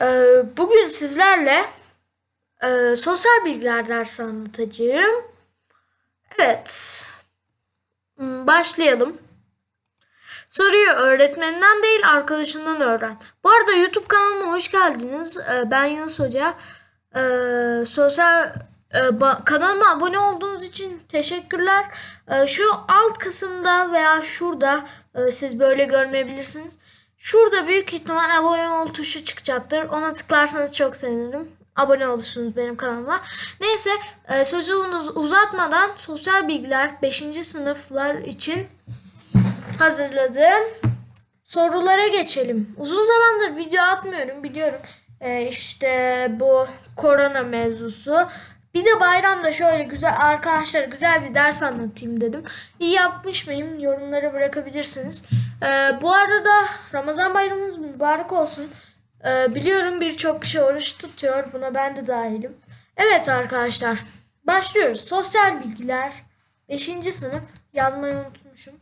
Ee, bugün sizlerle e, sosyal bilgiler dersi anlatacağım. Evet. Hmm, Başlayalım. Soruyu öğretmeninden değil arkadaşından öğren. Bu arada YouTube kanalıma hoş geldiniz. Ee, ben Yunus Hoca. Ee, sosyal e, kanalıma abone olduğunuz için teşekkürler. Şu alt kısımda veya şurada e, siz böyle görmeyebilirsiniz. Şurada büyük ihtimal abone ol tuşu çıkacaktır. Ona tıklarsanız çok sevinirim. Abone olursunuz benim kanalıma. Neyse e, sözünüzü uzatmadan sosyal bilgiler 5. sınıflar için hazırladığım sorulara geçelim. Uzun zamandır video atmıyorum biliyorum. Ee, işte bu korona mevzusu. Bir de bayramda şöyle güzel arkadaşlar güzel bir ders anlatayım dedim. İyi yapmış mıyım? Yorumlara bırakabilirsiniz. Ee, bu arada Ramazan bayramımız mübarek olsun. Ee, biliyorum birçok kişi oruç tutuyor. Buna ben de dahilim. Evet arkadaşlar. Başlıyoruz. Sosyal bilgiler. 5. sınıf. Yazmayı unutmuşum.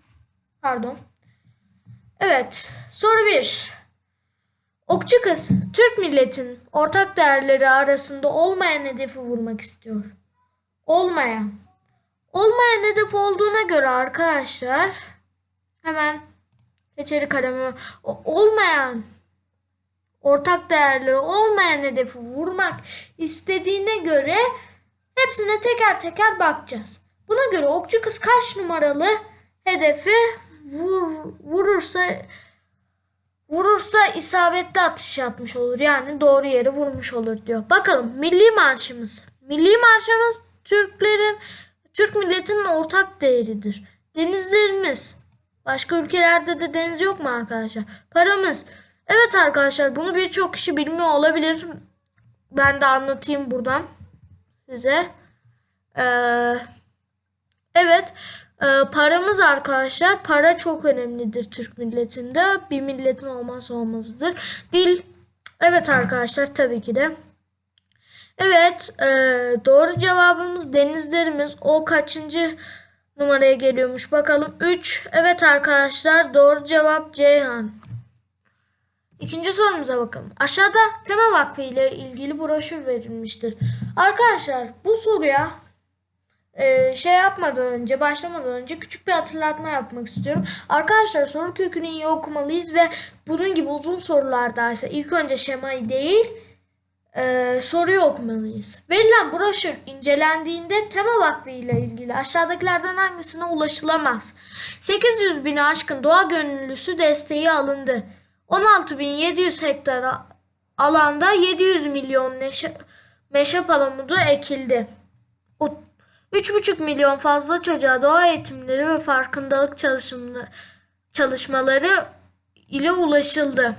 Pardon. Evet. Soru 1. Okçu kız Türk milletin ortak değerleri arasında olmayan hedefi vurmak istiyor. Olmayan. Olmayan hedef olduğuna göre arkadaşlar hemen keçeli kalemi olmayan ortak değerleri olmayan hedefi vurmak istediğine göre hepsine teker teker bakacağız. Buna göre okçu kız kaç numaralı hedefi vur, vurursa vurursa isabetli atış yapmış olur. Yani doğru yere vurmuş olur diyor. Bakalım milli marşımız. Milli marşımız Türklerin Türk milletinin ortak değeridir. Denizlerimiz. Başka ülkelerde de deniz yok mu arkadaşlar? Paramız. Evet arkadaşlar bunu birçok kişi bilmiyor olabilir. Ben de anlatayım buradan size. Ee, evet. Ee, paramız arkadaşlar. Para çok önemlidir Türk milletinde. Bir milletin olmazsa olmazıdır. Dil. Evet arkadaşlar tabii ki de. Evet. e, doğru cevabımız denizlerimiz. O kaçıncı numaraya geliyormuş bakalım. 3. Evet arkadaşlar doğru cevap Ceyhan. İkinci sorumuza bakalım. Aşağıda tema vakfı ile ilgili broşür verilmiştir. Arkadaşlar bu soruya e, şey yapmadan önce, başlamadan önce küçük bir hatırlatma yapmak istiyorum. Arkadaşlar soru kökünü iyi okumalıyız ve bunun gibi uzun sorulardaysa ilk önce şemayı değil e, soruyu okumalıyız. Verilen broşür incelendiğinde tema vakfı ile ilgili aşağıdakilerden hangisine ulaşılamaz? 800 bini aşkın doğa gönüllüsü desteği alındı. 16.700 hektar alanda 700 milyon neşe, meşe palamudu ekildi. O 3,5 milyon fazla çocuğa doğa eğitimleri ve farkındalık çalışmaları ile ulaşıldı.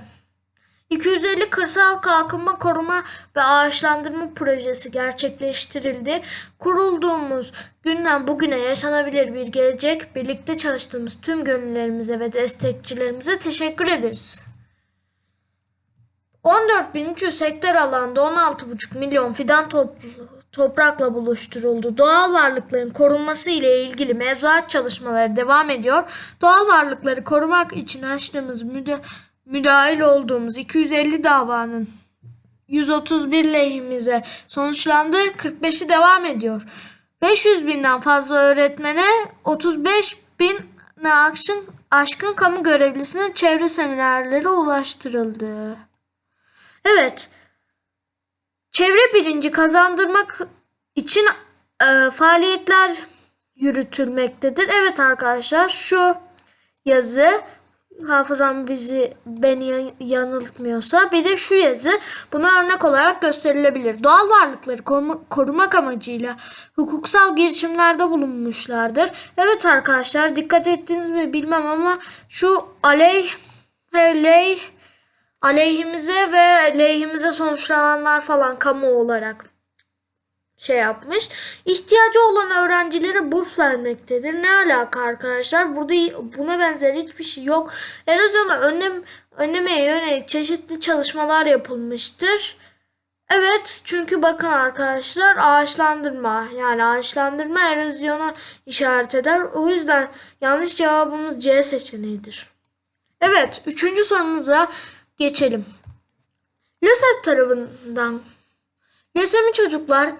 250 kırsal kalkınma koruma ve ağaçlandırma projesi gerçekleştirildi. Kurulduğumuz günden bugüne yaşanabilir bir gelecek, birlikte çalıştığımız tüm gönüllerimize ve destekçilerimize teşekkür ederiz. 14.300 hektar alanda 16,5 milyon fidan toplu- toprakla buluşturuldu. Doğal varlıkların korunması ile ilgili mevzuat çalışmaları devam ediyor. Doğal varlıkları korumak için açtığımız müda- müdahil olduğumuz 250 davanın 131 lehimize sonuçlandı. 45'i devam ediyor. 500 binden fazla öğretmene 35 bin aşkın, aşkın kamu görevlisine çevre seminerleri ulaştırıldı. Evet. Çevre bilinci kazandırmak için e, faaliyetler yürütülmektedir. Evet arkadaşlar şu yazı hafızam bizi beni yan- yanıltmıyorsa bir de şu yazı buna örnek olarak gösterilebilir. Doğal varlıkları koruma- korumak amacıyla hukuksal girişimlerde bulunmuşlardır. Evet arkadaşlar dikkat ettiniz mi bilmem ama şu aleyh leyh aleyhimize ve lehimize sonuçlananlar falan kamu olarak şey yapmış. İhtiyacı olan öğrencilere burs vermektedir. Ne alaka arkadaşlar? Burada buna benzer hiçbir şey yok. Erozyonu önlem, önlemeye yönelik çeşitli çalışmalar yapılmıştır. Evet çünkü bakın arkadaşlar ağaçlandırma yani ağaçlandırma erozyona işaret eder. O yüzden yanlış cevabımız C seçeneğidir. Evet üçüncü sorumuza geçelim. LÖSEV tarafından Lösemi Çocuklar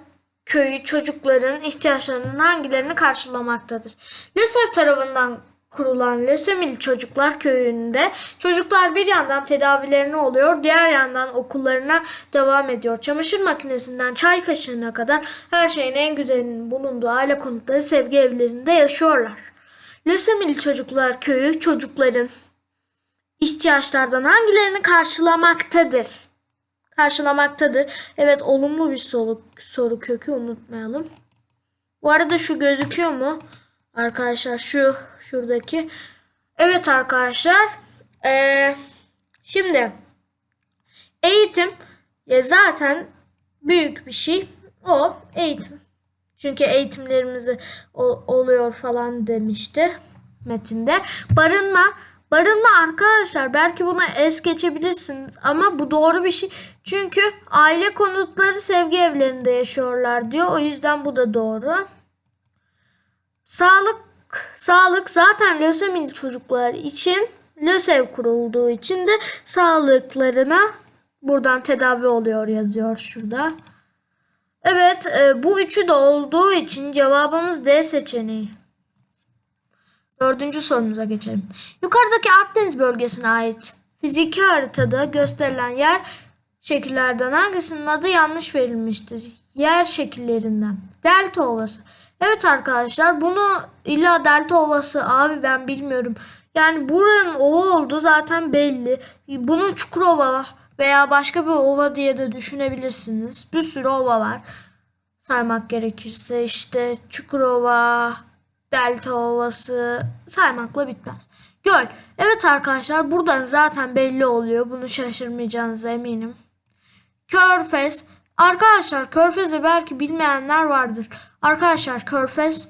Köyü çocukların ihtiyaçlarının hangilerini karşılamaktadır? LÖSEV tarafından kurulan Lösemili Çocuklar Köyü'nde çocuklar bir yandan tedavilerini oluyor, diğer yandan okullarına devam ediyor. Çamaşır makinesinden çay kaşığına kadar her şeyin en güzelinin bulunduğu aile konutları sevgi evlerinde yaşıyorlar. Lösemili Çocuklar Köyü çocukların ihtiyaçlardan hangilerini karşılamaktadır? Karşılamaktadır. Evet olumlu bir soru, soru kökü unutmayalım. Bu arada şu gözüküyor mu? Arkadaşlar şu şuradaki. Evet arkadaşlar. Ee, şimdi eğitim ya zaten büyük bir şey. O eğitim. Çünkü eğitimlerimizi oluyor falan demişti metinde. Barınma. Barınma arkadaşlar belki buna es geçebilirsiniz ama bu doğru bir şey. Çünkü aile konutları sevgi evlerinde yaşıyorlar diyor. O yüzden bu da doğru. Sağlık sağlık zaten lösemili çocuklar için lösev kurulduğu için de sağlıklarına buradan tedavi oluyor yazıyor şurada. Evet e, bu üçü de olduğu için cevabımız D seçeneği. Dördüncü sorumuza geçelim. Yukarıdaki Akdeniz bölgesine ait fiziki haritada gösterilen yer şekillerden hangisinin adı yanlış verilmiştir? Yer şekillerinden. Delta Ovası. Evet arkadaşlar bunu illa Delta Ovası abi ben bilmiyorum. Yani buranın ova olduğu zaten belli. Bunu Çukurova veya başka bir ova diye de düşünebilirsiniz. Bir sürü ova var. Saymak gerekirse işte Çukurova, Delta Ovası saymakla bitmez. Göl. Evet arkadaşlar buradan zaten belli oluyor. Bunu şaşırmayacağınıza eminim. Körfez. Arkadaşlar Körfez'i belki bilmeyenler vardır. Arkadaşlar Körfez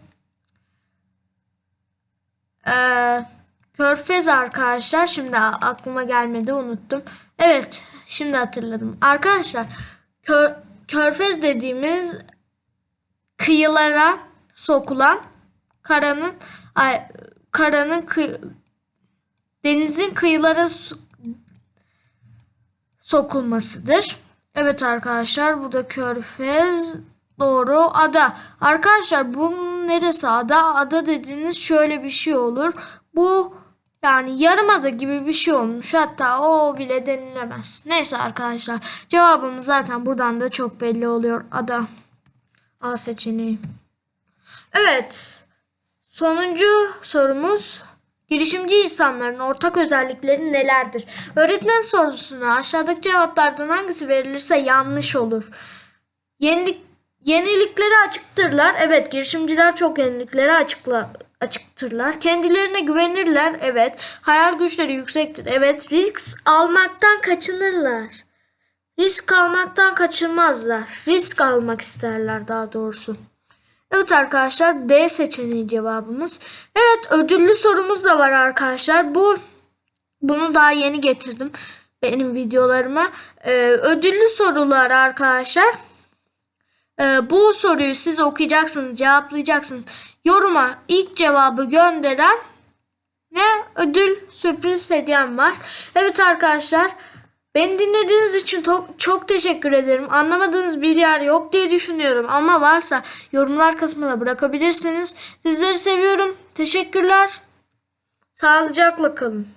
eee, Körfez arkadaşlar şimdi aklıma gelmedi unuttum. Evet şimdi hatırladım. Arkadaşlar kör, Körfez dediğimiz kıyılara sokulan karanın ay, karanın kı- denizin kıyılara so- sokulmasıdır. Evet arkadaşlar bu da Körfez doğru ada. Arkadaşlar bunun neresi ada? Ada dediğiniz şöyle bir şey olur. Bu yani yarımada gibi bir şey olmuş. Hatta o bile denilemez. Neyse arkadaşlar cevabımız zaten buradan da çok belli oluyor. Ada. A seçeneği. Evet. Sonuncu sorumuz girişimci insanların ortak özellikleri nelerdir? Öğretmen sorusuna aşağıdaki cevaplardan hangisi verilirse yanlış olur. Yenilik yeniliklere açıktırlar. Evet, girişimciler çok yeniliklere açıkla açıktırlar. Kendilerine güvenirler. Evet. Hayal güçleri yüksektir. Evet. Risk almaktan kaçınırlar. Risk almaktan kaçınmazlar. Risk almak isterler daha doğrusu. Evet arkadaşlar D seçeneği cevabımız. Evet ödüllü sorumuz da var arkadaşlar. Bu bunu daha yeni getirdim benim videolarıma. Ee, ödüllü sorular arkadaşlar. Ee, bu soruyu siz okuyacaksınız, cevaplayacaksınız. Yoruma ilk cevabı gönderen ne ödül sürpriz hediyem var. Evet arkadaşlar beni dinlediğiniz için çok, çok teşekkür ederim. Anlamadığınız bir yer yok diye düşünüyorum ama varsa yorumlar kısmına bırakabilirsiniz. Sizleri seviyorum. Teşekkürler. Sağlıcakla kalın.